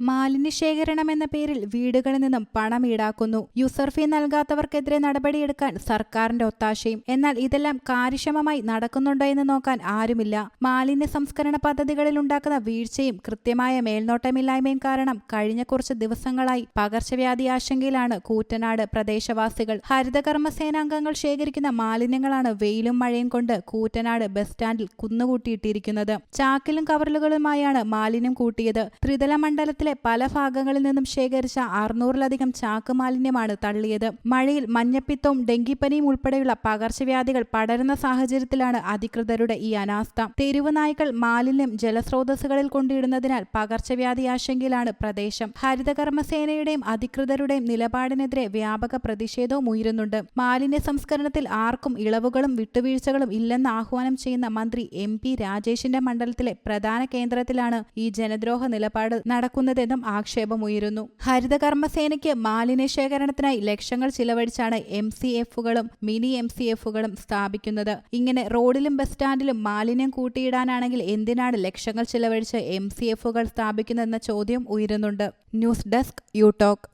മാലിന്യ ശേഖരണം എന്ന പേരിൽ വീടുകളിൽ നിന്നും പണം ഈടാക്കുന്നു. യൂസർ ഫീ നൽകാത്തവർക്കെതിരെ നടപടിയെടുക്കാൻ സർക്കാരിന്റെ ഒത്താശയും. എന്നാൽ ഇതെല്ലാം കാര്യക്ഷമമായി നടക്കുന്നുണ്ടോ എന്ന് നോക്കാൻ ആരുമില്ല. മാലിന്യ സംസ്കരണ പദ്ധതികളിൽ ഉണ്ടാക്കുന്ന വീഴ്ചയും കൃത്യമായ മേൽനോട്ടമില്ലായ്മയും കാരണം കഴിഞ്ഞ കുറച്ച് ദിവസങ്ങളായി പകർച്ചവ്യാധി ആശങ്കയിലാണ് കൂറ്റനാട് പ്രദേശവാസികൾ. ഹരിതകർമ്മ സേനാംഗങ്ങൾ ശേഖരിക്കുന്ന മാലിന്യങ്ങളാണ് വെയിലും മഴയും കൊണ്ട് കൂറ്റനാട് ബസ് സ്റ്റാൻഡിൽ കുന്നുകൂട്ടിയിട്ടിരിക്കുന്നത്. ചാക്കിലും കവറുകളുമായാണ് മാലിന്യം കൂട്ടിയത്. ത്രിതല മണ്ഡലത്തിലെ പല ഭാഗങ്ങളിൽ നിന്നും ശേഖരിച്ച അറുന്നൂറിലധികം ചാക്ക് മാലിന്യമാണ് തള്ളിയത്. മഴയിൽ മഞ്ഞപ്പിത്തവും ഡെങ്കിപ്പനിയും ഉൾപ്പെടെയുള്ള പകർച്ചവ്യാധികൾ പടരുന്ന സാഹചര്യത്തിലാണ് അധികൃതരുടെ ഈ അനാസ്ഥ. തെരുവ് നായ്ക്കൾ മാലിന്യം ജലസ്രോതസ്സുകളിൽ കൊണ്ടിടുന്നതിനാൽ പകർച്ചവ്യാധി ആശങ്കയിലാണ് പ്രദേശം. ഹരിതകർമ്മസേനയുടെയും അധികൃതരുടെയും നിലപാടിനെതിരെ വ്യാപക പ്രതിഷേധവും ഉയരുന്നുണ്ട്. മാലിന്യ സംസ്കരണത്തിൽ ആർക്കും ഇളവുകളും വിട്ടുവീഴ്ചകളും ഇല്ലെന്ന് ആഹ്വാനം ചെയ്യുന്ന മന്ത്രി എം പി രാജേഷിന്റെ മണ്ഡലത്തിലെ പ്രധാന കേന്ദ്രത്തിലാണ് ഈ ജനദ്രോഹ നിലപാട് നടക്കുന്നതെന്നും ആക്ഷേപമുയരുന്നു. ഹരിതകർമ്മസേനയ്ക്ക് മാലിന്യ ശേഖരണത്തിനായി ലക്ഷങ്ങൾ ചിലവഴിച്ചാണ് എം സി എഫുകളും മിനി എം സി എഫുകളും സ്ഥാപിക്കുന്നത്. ഇങ്ങനെ റോഡിലും ബസ് സ്റ്റാൻഡിലും മാലിന്യം കൂട്ടിയിടാനാണെങ്കിൽ എന്തിനാണ് ലക്ഷങ്ങൾ ചിലവഴിച്ച് എം സി എഫുകൾ സ്ഥാപിക്കുന്നതെന്ന ചോദ്യം ഉയരുന്നുണ്ട്. News desk യൂടോക്.